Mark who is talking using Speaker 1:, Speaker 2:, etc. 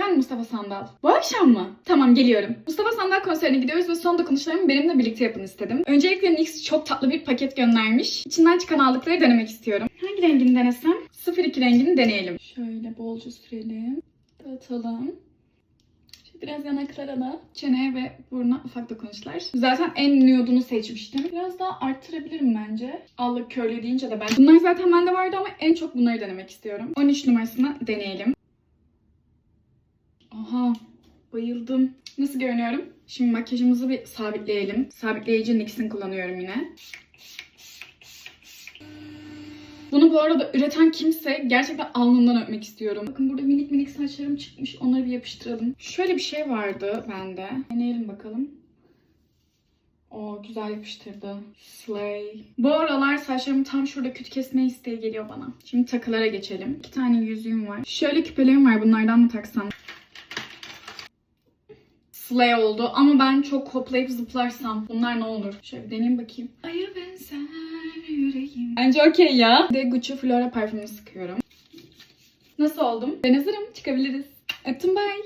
Speaker 1: Efendim Mustafa Sandal. Bu akşam mı? Tamam geliyorum. Mustafa Sandal konserine gidiyoruz ve son dokunuşlarımı benimle birlikte yapın istedim. Öncelikle NYX çok tatlı bir paket göndermiş. İçinden çıkan aldıkları denemek istiyorum. Hangi rengini denesem? 02 rengini deneyelim. Şöyle bolca sürelim. Dağıtalım. Biraz yanaklara da çeneye ve buruna ufak dokunuşlar. Zaten en nude'unu seçmiştim. Biraz daha arttırabilirim bence. Allık körlü deyince de ben. Bunlar zaten bende vardı ama en çok bunları denemek istiyorum. 13 numarasını deneyelim. Bayıldım. Nasıl görünüyorum? Şimdi makyajımızı bir sabitleyelim. Sabitleyici NYX'in kullanıyorum yine. Bunu bu arada üreten kimse gerçekten alnından öpmek istiyorum. Bakın burada minik minik saçlarım çıkmış. Onları bir yapıştıralım. Şöyle bir şey vardı bende. Deneyelim bakalım. O güzel yapıştırdı. Slay. Bu aralar saçlarımı tam şurada küt kesme isteği geliyor bana. Şimdi takılara geçelim. İki tane yüzüğüm var. Şöyle küpelerim var. Bunlardan mı taksam? Slay oldu ama ben çok hoplayıp zıplarsam bunlar ne olur? Şöyle bir deneyeyim bakayım. Aya benzer yüreğim. Bence okey ya. Bir de Gucci Flora parfümünü sıkıyorum. Nasıl oldum? Ben hazırım. Çıkabiliriz. Öptüm bye.